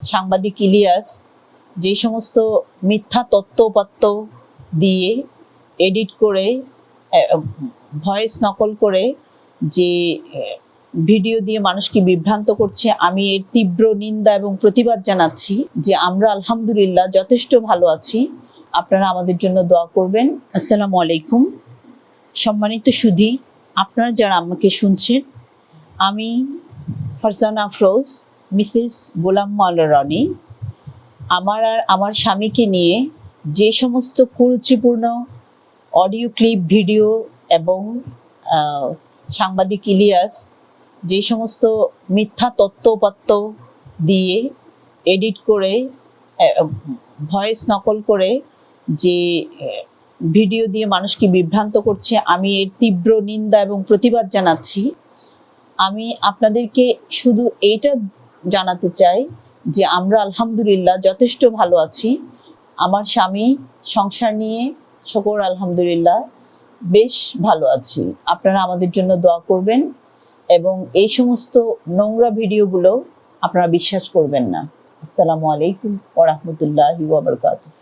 সাংবাদিক ইলিয়াস যে সমস্ত মিথ্যা তত্ত্বপাত্য দিয়ে এডিট করে ভয়েস নকল করে যে ভিডিও দিয়ে মানুষকে বিভ্রান্ত করছে, আমি এর তীব্র নিন্দা এবং প্রতিবাদ জানাচ্ছি যে আমরা আলহামদুলিল্লাহ যথেষ্ট ভালো আছি। আপনারা আমাদের জন্য দোয়া করবেন। আসসালামু আলাইকুম। সম্মানিত সুধী, আপনারা যারা আমাকে শুনছেন, আমি ফারজানা আফরোজ মিসেস গোলাম মাওলা রনি, আমার আর আমার স্বামীকে নিয়ে যে সমস্ত কুরুচিপূর্ণ অডিও ক্লিপ, ভিডিও এবং সাংবাদিক ইলিয়াস, যে সমস্ত মিথ্যা তত্ত্বপাত্য দিয়ে এডিট করে ভয়েস নকল করে যে ভিডিও দিয়ে মানুষকে বিভ্রান্ত করছে, আমি এর তীব্র নিন্দা এবং প্রতিবাদ জানাচ্ছি। আমি আপনাদেরকে শুধু এইটা জানাতে চাই যে আমরা আলহামদুলিল্লাহ যথেষ্ট ভালো আছি। আমার স্বামী সংসার নিয়ে শকর আলহামদুলিল্লাহ বেশ ভালো আছি। আপনারা আমাদের জন্য দোয়া করবেন এবং এই সমস্ত নোংরা ভিডিওগুলো আপনারা বিশ্বাস করবেন না। আসসালামু আলাইকুম ওরহমতুল্লাহ ওবরকাত